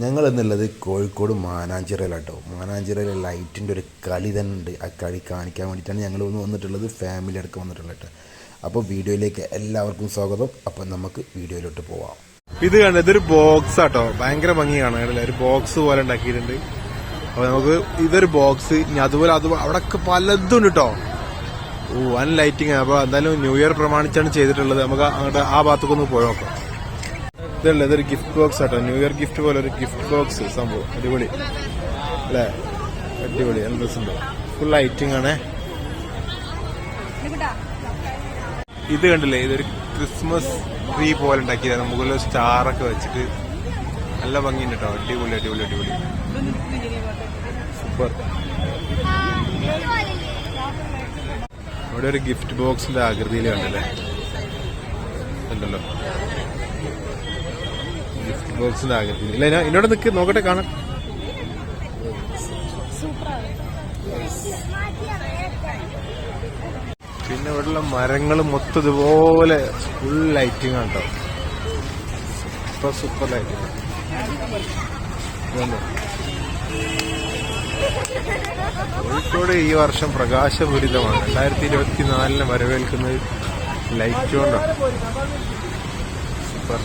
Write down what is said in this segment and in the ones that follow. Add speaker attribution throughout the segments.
Speaker 1: ഞങ്ങൾ എന്നുള്ളത് കോഴിക്കോട് മാനാഞ്ചിറയിലാട്ടോ. മാനാഞ്ചിറയിലെ ലൈറ്റിന്റെ ഒരു കളി തന്നെ ഉണ്ട്. ആ കളി കാണിക്കാൻ വേണ്ടിയിട്ടാണ് ഞങ്ങൾ ഒന്ന് വന്നിട്ടുള്ളത്. ഫാമിലി അടക്കം വന്നിട്ടുള്ളത് അപ്പോൾ വീഡിയോയിലേക്ക് എല്ലാവർക്കും സ്വാഗതം. അപ്പം നമുക്ക് വീഡിയോയിലോട്ട് പോവാം.
Speaker 2: ഇത് കണ്ട? ഇതൊരു ബോക്സ് ആട്ടോ ഭയങ്കര ഭംഗിയാണ് ഒരു ബോക്സ് പോലെ ഉണ്ടാക്കിയിട്ടുണ്ട്. അപ്പോൾ നമുക്ക് ഇതൊരു ബോക്സ്. ഇനി അതുപോലെ അത് അവിടൊക്കെ പലതും ഉണ്ട് കേട്ടോ ഓ വൻ ലൈറ്റിംഗ് അപ്പോൾ എന്തായാലും ന്യൂ ഇയർ പ്രമാണിച്ചാണ് ചെയ്തിട്ടുള്ളത്. നമുക്ക് അങ്ങോട്ട് ആ ഭാഗത്തൊക്കെ ഒന്ന് പോയി നോക്കാം. ഇതല്ല ഇതൊരു ഗിഫ്റ്റ് ബോക്സ് ആട്ടോ. ന്യൂ ഇയർ ഗിഫ്റ്റ് പോലെ ഒരു ഗിഫ്റ്റ് ബോക്സ് സംഭവം. അടിപൊളി. അല്ലേ? അടിപൊളി. എന്ത് സംഭവം ഫുൾ ലൈറ്റിംഗ് ആണേ. ഇത് കണ്ടില്ലേ? ഇതൊരു ക്രിസ്മസ് ട്രീ പോലെ ഉണ്ടാക്കിയതാണ് മുകളിൽ സ്റ്റാർ ഒക്കെ വെച്ചിട്ട് നല്ല ഭംഗിയുണ്ട് കേട്ടോ അടിപൊളി അടിപൊളി അടിപൊളി. സൂപ്പർ ഇവിടെ ഒരു ഗിഫ്റ്റ് ബോക്സിന്റെ ആകൃതിയിൽ കണ്ടല്ലേ? ഉണ്ടല്ലോ. ബോക്സിന്റെ ആഗ്രഹം ഇല്ല ഞാൻ എന്നോട് നിൽക്ക് നോക്കട്ടെ കാണാം. പിന്നെ ഇവിടെയുള്ള മരങ്ങൾ മൊത്തം ഇതുപോലെ ഫുൾ ലൈറ്റിംഗ് കേട്ടോ സൂപ്പർ സൂപ്പർ ലൈറ്റിംഗ് കോഴിക്കോട് ഈ വർഷം പ്രകാശപൂരിതമാണ്. രണ്ടായിരത്തി ഇരുപത്തിനാലിന് വരവേൽക്കുന്നത് ലൈറ്റ് കൊണ്ടാണ്. സൂപ്പർ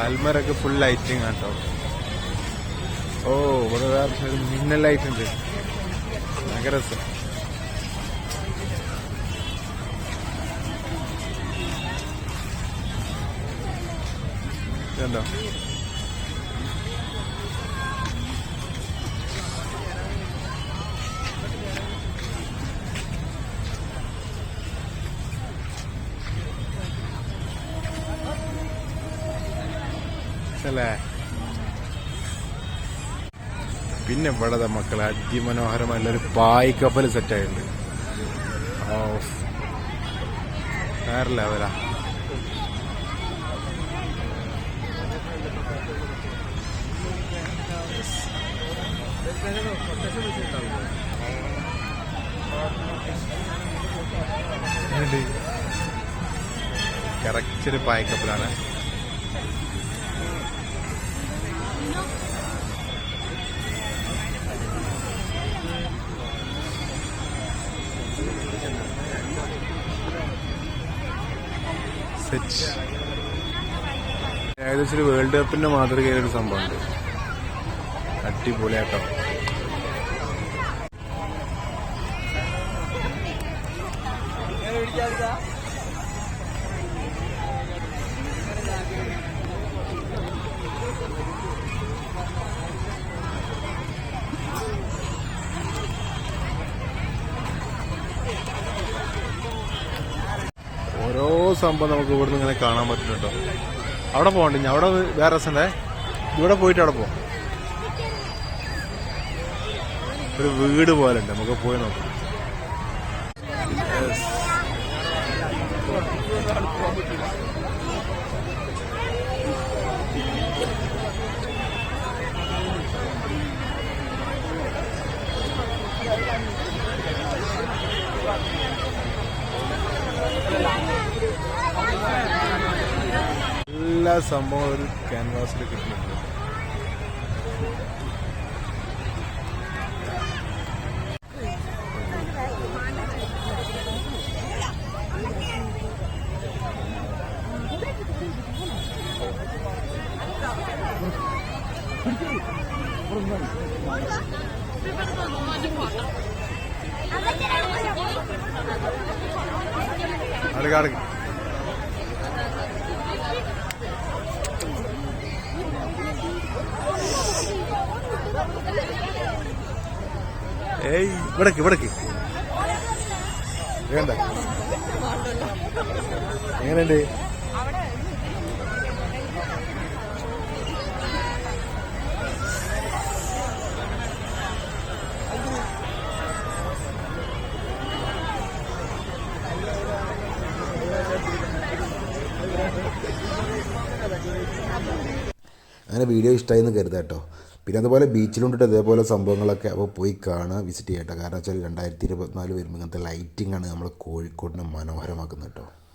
Speaker 2: ആൽമരൊക്കെ ഫുൾ ലൈറ്റിംഗ് ആട്ടോ. ഓ ഇവിടെ വേറെ മിന്നൽ ലൈറ്റ് ഉണ്ട്. ഭയങ്കര രസം. ഇതുണ്ടോ? അല്ലേ പിന്നെ ഇവിടെ മക്കളെ അതിമനോഹരമായ ഒരു പായ് കപ്പൽ സെറ്റ് ആയിട്ടുണ്ട്. ഓ വേറെ ലെവലാ കറക്റ്റ് ഒരു പായ്ക്കപ്പലാണ് സെറ്റ്. ഏകദേശം ഒരു വേൾഡ് കപ്പിന്റെ മാതൃകയിലൊരു സംഭവമുണ്ട്. അടിപൊളിയാട്ടോ. സംഭവം നമുക്ക് ഇവിടുന്ന് ഇങ്ങനെ കാണാൻ പറ്റും കേട്ടോ അവിടെ പോകണ്ട അവിടെ വേറെ രസമുണ്ടേ? ഇവിടെ പോയിട്ട് അവിടെ പോവാം. ഒരു വീട് പോലെ ഉണ്ട്. നമുക്ക് പോയി നോക്കാം. Yes. എല്ലാ സംഭവം ഒരു ക്യാൻവാസിൽ കിട്ടുന്നുണ്ട് അടുക്ക ഏയ് ഇവിടേക്ക് ഇവിടേക്ക്. വേണ്ട. എങ്ങനെയുണ്ട്?
Speaker 1: അങ്ങനെ വീഡിയോ ഇഷ്ടമായി എന്ന് കരുതാട്ടോ. പിന്നെ അതുപോലെ ബീച്ചിലുണ്ടിട്ട് ഇതേപോലെ സംഭവങ്ങളൊക്കെ അപ്പോൾ പോയി കാണുക വിസിറ്റ് ചെയ്യട്ടെ കാരണം വെച്ചാൽ രണ്ടായിരത്തി ഇരുപത്തിനാല് വരുമ്പോൾ ഇങ്ങനത്തെ ലൈറ്റിംഗ് ആണ് നമ്മൾ കോഴിക്കോടിനെ മനോഹരമാക്കുന്നത് കേട്ടോ.